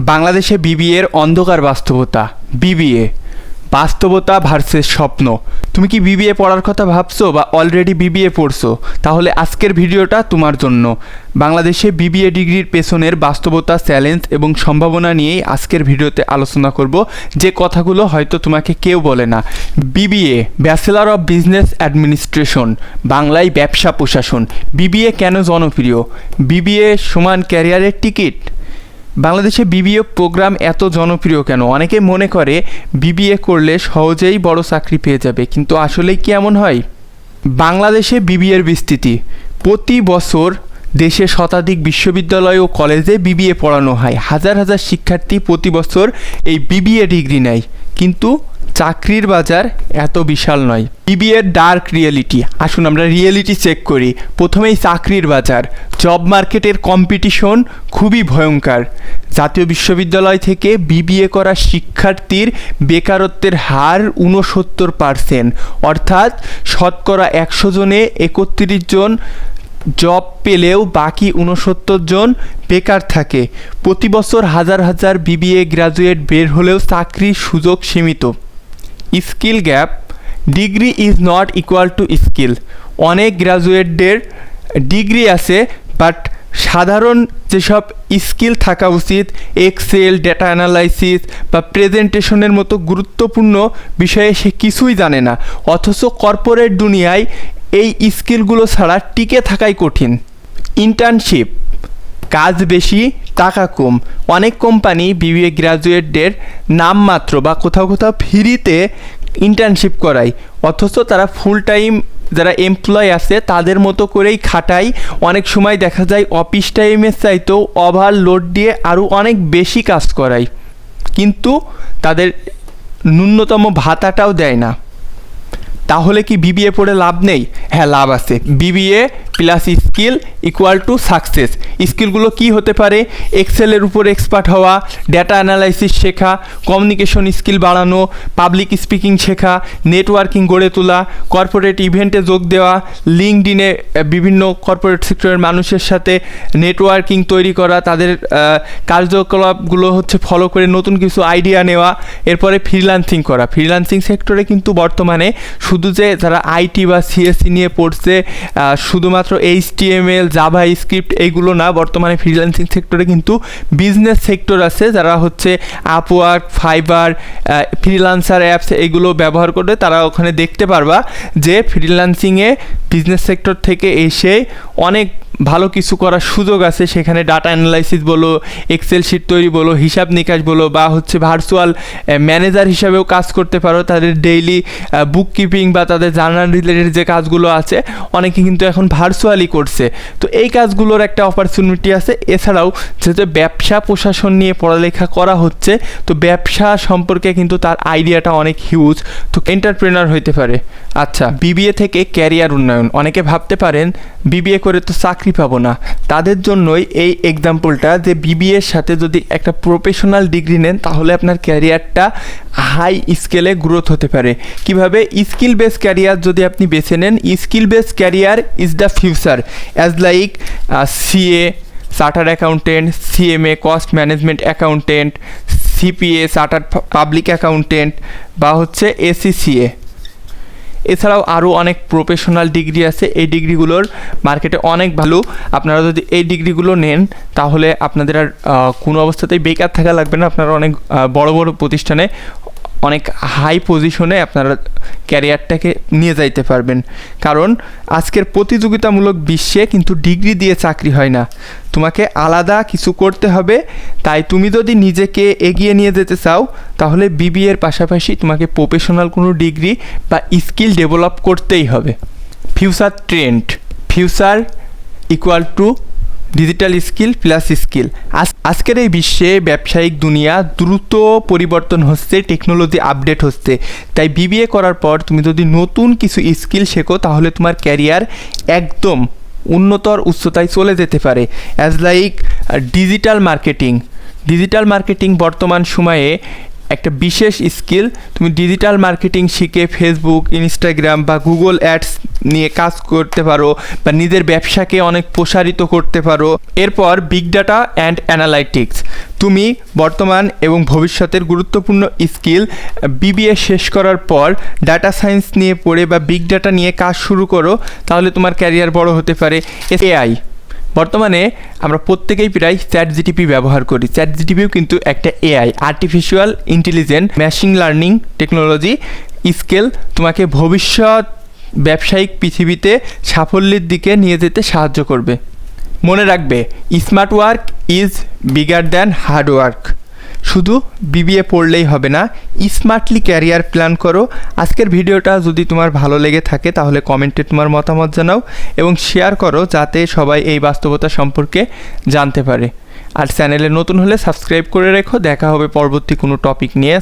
বাংলাদেশে বিবিএর অন্ধকার বাস্তবতা। বিবিএ। বাস্তবতা ভার্সেস স্বপ্ন। তুমি কি বিবিএ পড়ার কথা ভাবছ বা অলরেডি বিবিএ পড়ছো? তাহলে আজকের ভিডিওটা তোমার জন্য। বাংলাদেশে বিবিএ ডিগ্রির পেছনের বাস্তবতা চ্যালেঞ্জ এবং সম্ভাবনা নিয়েই আজকের ভিডিওতে আলোচনা করব। যে কথাগুলো হয়তো তোমাকে কেউ বলে না। BBA bachelor of business administration বাংলায় ব্যবসা প্রশাসন। বিবিএ কেন জনপ্রিয়? বিবিএ সমান ক্যারিয়ারের টিকিট বাংলাদেশে বিবিএ প্রোগ্রাম এত জনপ্রিয় কেন? অনেকে মনে করে বিবিএ করলে সহজেই বড় চাকরি পেয়ে যাবে, কিন্তু আসলেই কি এমন হয়? বাংলাদেশে বিবিএর বিস্তৃতি। প্রতি বছর দেশে শতাধিক বিশ্ববিদ্যালয় ও কলেজে বিবিএ পড়ানো হয়। হাজার হাজার শিক্ষার্থী প্রতি বছর এই বিবিএ ডিগ্রি নেয়। কিন্তু চাকরির বাজার এত বিশাল নয়। বিবিএর ডার্ক রিয়েলিটি আসুন আমরা রিয়েলিটি চেক করি। প্রথমেই চাকরির বাজার। জব মার্কেটের কম্পিটিশন খুবই ভয়ঙ্কর। জাতীয় বিশ্ববিদ্যালয় থেকে বিবিএ করা শিক্ষার্থীর বেকারত্বের হার ঊনসত্তর পার্সেন্ট অর্থাৎ শতকরা একশো জনে একত্রিশ জন জব পেলেও বাকি উনসত্তর জন বেকার থাকে। প্রতি বছর হাজার হাজার বিবিএ গ্রাজুয়েট বের হলেও চাকরির সুযোগ সীমিত। Skill gap, degree is not equal to skill. অনেক গ্রাজুয়েটদের ডিগ্রি আছে, বাট সাধারণ যেসব স্কিল থাকা উচিত, এক্সেল, ডেটা অ্যানালাইসিস বা প্রেজেন্টেশনের মতো গুরুত্বপূর্ণ বিষয়ে সে কিছুই জানে না। অথচ কর্পোরেট দুনিয়ায় এই স্কিলগুলো ছাড়া টিকে থাকাই কঠিন। ইন্টার্নশিপ, কাজ বেশি টাকা কম। অনেক কোম্পানি বিবিএ গ্র্যাজুয়েটদের নামমাত্র বা কোথাও কোথাও ফ্রিতে ইন্টার্নশিপ করায়। অথচ তারা ফুল টাইম যারা এমপ্লয় আছে, তাদের মতো করেই খাটায়। অনেক সময় দেখা যায় অফিস টাইমের চাইতেও ওভারলোড দিয়ে আরও অনেক বেশি কাজ করায়। কিন্তু তাদের ন্যূনতম ভাতাটাও দেয় না। তাহলে কি বিবিএ পড়ে লাভ নেই? হ্যাঁ লাভ আছে। BBA plus skill equal to success স্কিলগুলো কি হতে পারে? এক্সেলের উপর এক্সপার্ট হওয়া ডেটা অ্যানালাইসিস শেখা কমিউনিকেশন স্কিল বাড়ানো পাবলিক স্পিকিং শেখা নেটওয়ার্কিং গড়ে তোলা কর্পোরেট ইভেন্টে যোগ দেওয়া লিঙ্কডিনে বিভিন্ন কর্পোরেট সেক্টরের মানুষের সাথে নেটওয়ার্কিং তৈরি করা, তাদের কার্যকলাপগুলো হচ্ছে ফলো করে নতুন কিছু আইডিয়া নেওয়া, এরপরে ফ্রিলান্সিং করা। ফ্রিলান্সিং সেক্টরে কিন্তু বর্তমানে শুধু যে যারা আইটি বা সিএসসি নিয়ে পড়ছে শুধুমাত্র এইচ টিএমএল জাভা স্ক্রিপ্ট এইগুলো না, বর্তমানে ফ্রিল্যান্সিং সেক্টরে কিন্তু বিজনেস সেক্টর আছে। যারা হচ্ছে আপওয়ার্ক ফাইবার ফ্রিল্যান্সার অ্যাপস এগুলো ব্যবহার করে তারা ওখানে দেখতে পারবা যে ফ্রিল্যান্সিংয়ে বিজনেস সেক্টর থেকে এসে অনেক ভালো কিছু করার সুযোগ আছে, সেখানে ডাটা অ্যানালাইসিস বলো এক্সেল শিট তৈরি বলো, হিসাব নিকাশ বলো, বা হচ্ছে ভার্চুয়াল ম্যানেজার হিসাবেও কাজ করতে পারো, তাদের ডেইলি বুক কিপিং বা তাদের জার্নাল রিলেটেড যে কাজগুলো আছে, অনেকে কিন্তু এখন ভার্চুয়ালি করছে। তো এই কাজগুলোর একটা অপরচুনিটি আছে। এছাড়াও যেহেতু ব্যবসা প্রশাসন নিয়ে পড়ালেখা করা হচ্ছে, তো ব্যবসা সম্পর্কে কিন্তু তার আইডিয়াটা অনেক হিউজ তো এন্টারপ্রেনার হইতে পারে। আচ্ছা বিবিএ থেকে ক্যারিয়ার উন্নয়ন। অনেকে ভাবতে পারেন বিবিএ করে তো চাকরি পাবো না। তাদের জন্যই এই এক্সাম্পলটা যে বিবিএর সাথে যদি একটা প্রফেশনাল ডিগ্রি নেন, তাহলে আপনার ক্যারিয়ারটা হাই স্কেলে গ্রোথ হতে পারে। কীভাবে? স্কিল বেস ক্যারিয়ার যদি আপনি বেছে নেন skill base career is the future as like CA charter accountant CMA cost management accountant CPA charter public accountant বা হচ্ছে এসিসিএ এছাড়াও আরও অনেক প্রফেশনাল ডিগ্রি আছে। এই ডিগ্রিগুলোর মার্কেটে অনেক ভালো আপনারা যদি এই ডিগ্রিগুলো নেন, তাহলে আপনাদের আর কোনো অবস্থাতেই বেকার থাকা লাগবে না। আপনারা অনেক বড় বড় প্রতিষ্ঠানে অনেক হাই পজিশনে আপনারা ক্যারিয়ারটাকে নিয়ে যাইতে পারবেন। কারণ আজকের প্রতিযোগিতামূলক বিশ্বে কিন্তু ডিগ্রি দিয়ে চাকরি হয় না। তোমাকে আলাদা কিছু করতে হবে। তাই তুমি যদি নিজেকে এগিয়ে নিয়ে যেতে চাও, তাহলে বিবিএর পাশাপাশি তোমাকে প্রফেশনাল কোনো ডিগ্রি বা স্কিল ডেভেলপ করতেই হবে। Future trend future equal to digital skill plus skill আজকের এই বিশ্বে ব্যবসায়িক দুনিয়া দ্রুত পরিবর্তন হচ্ছে টেকনোলজি আপডেট হচ্ছে। তাই বিবিএ করার পর তুমি যদি নতুন কিছু স্কিল শেখো, তাহলে তোমার ক্যারিয়ার একদম উন্নতর উচ্চতায় চলে যেতে পারে। As like digital marketing digital marketing বর্তমান সময়ে একটা বিশেষ স্কিল। তুমি ডিজিটাল মার্কেটিং শিখে ফেসবুক ইনস্টাগ্রাম বা গুগল অ্যাডস নিয়ে কাজ করতে পারো বা নিজের ব্যবসাকে অনেক প্রসারিত করতে পারো। এরপর বিগ ডাটা অ্যান্ড অ্যানালাইটিক্স তুমি বর্তমান এবং ভবিষ্যতের গুরুত্বপূর্ণ স্কিল বিবিএ শেষ করার পর ডাটা সায়েন্স নিয়ে পড়ে বা বিগ ডাটা নিয়ে কাজ শুরু করো, তাহলে তোমার ক্যারিয়ার বড় হতে পারে। এআই বর্তমানে আমরা প্রত্যেকেই প্রায় চ্যাট জিটিপি ব্যবহার করি। চ্যাট জিটিপিও কিন্তু একটা AI artificial intelligent machine learning technology scale তোমাকে ভবিষ্যৎ ব্যবসায়িক পৃথিবীতে সাফল্যের দিকে নিয়ে যেতে সাহায্য করবে। মনে রাখবে smart work is bigger than hard work শুধু বিবিএ পড়লেই হবে না স্মার্টলি ক্যারিয়ার প্ল্যান করো। আজকের ভিডিওটা যদি তোমার ভালো লেগে থাকে, তাহলে কমেন্টে তোমার মতামত জানাও এবং শেয়ার করো যাতে সবাই এই বাস্তবতা সম্পর্কে জানতে পারে। আর চ্যানেলে নতুন হলে সাবস্ক্রাইব করে রেখো। দেখা হবে পরবর্তী কোনো টপিক নিয়ে।